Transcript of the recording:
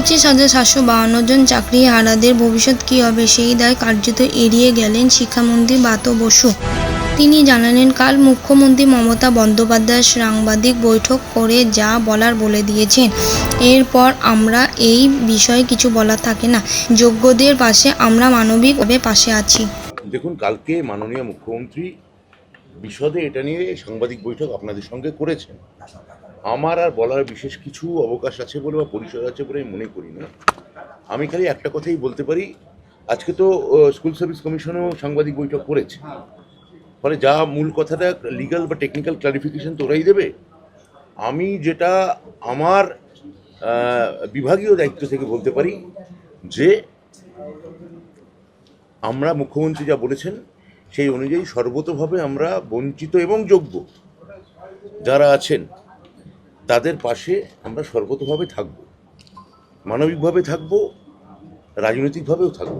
পঁচিশ হাজার সাতশো বাহান্ন জন চাকরি হারাদের ভবিষ্যৎ কী হবে? সেই দায় কার্যত এড়িয়ে গেলেন শিক্ষামন্ত্রী বাত বসু। তিনি জানালেন, কাল মুখ্যমন্ত্রী মমতা বন্দ্যোপাধ্যায় সাংবাদিক বৈঠক করে যা বলার বলে দিয়েছেন। এরপর আমরা এই বিষয়ে কিছু বলার থাকে না। যোগ্যদের পাশে আমরা মানবিকভাবে পাশে আছি। দেখুন, কালকে মাননীয় মুখ্যমন্ত্রী বিশদে এটা নিয়ে সাংবাদিক বৈঠক আপনাদের সঙ্গে করেছেন। আমার আর বলার বিশেষ কিছু অবকাশ আছে বলে বা পরিসর আছে বলে আমি মনে করি না। আমি খালি একটা কথাই বলতে পারি, আজকে তো স্কুল সার্ভিস কমিশনও সাংবাদিক বৈঠক করেছে। ফলে যা মূল কথাটা লিগ্যাল বা টেকনিক্যাল ক্লারিফিকেশন তো ওরাই দেবে। আমি যেটা আমার বিভাগীয় দায়িত্ব থেকে বলতে পারি যে, আমরা মুখ্যমন্ত্রী যা বলেছেন সেই অনুযায়ী সর্বতভাবে আমরা বঞ্চিত এবং যোগ্য যারা আছেন, তাদের পাশে আমরা সর্বতভাবে থাকব। মানবিকভাবে থাকব, রাজনৈতিকভাবেও থাকব।